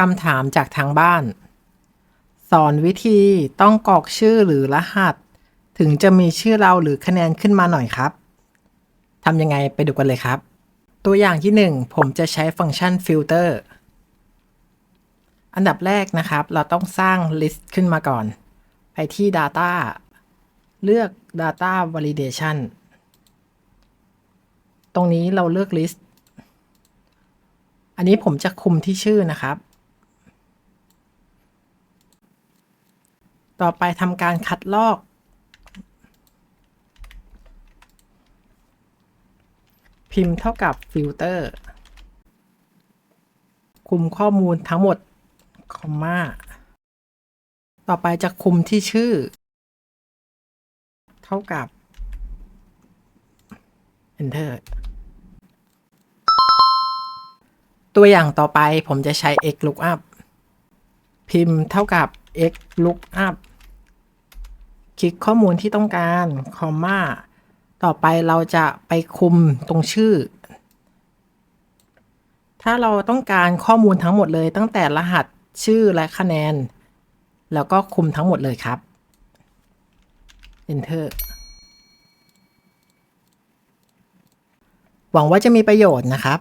คำถามจากทางบ้าน สอนวิธีต้องกรอกชื่อหรือรหัส ถึงจะมีชื่อเราหรือคะแนนขึ้นมาหน่อยครับทำยังไงไปดูกันเลยครับ ตัวอย่างที่ 1 ผมจะใช้ฟังก์ชัน filter อันดับแรกนะครับ เราต้องสร้าง list ขึ้นมาก่อน ไปที่ data เลือก data validation ตรงนี้เราเลือก list อันนี้ผมจะคุมที่ชื่อนะครับ ต่อไปทำการคัดลอก พิมพ์เท่ากับฟิลเตอร์คุมข้อมูลทั้งหมดคอมมาต่อไปจะคุมที่ชื่อ เท่ากับ Enter ตัวอย่างต่อไปผมจะใช้ x lookup พิมพ์เท่ากับ x lookup คลิกข้อมูลที่ต้องการคอมมาต่อไปเราจะไปคุมตรงชื่อ ถ้าเราต้องการข้อมูลทั้งหมดเลย ตั้งแต่รหัสชื่อและคะแนน แล้วก็คุมทั้งหมดเลยครับ Enter หวังว่าจะมีประโยชน์นะครับ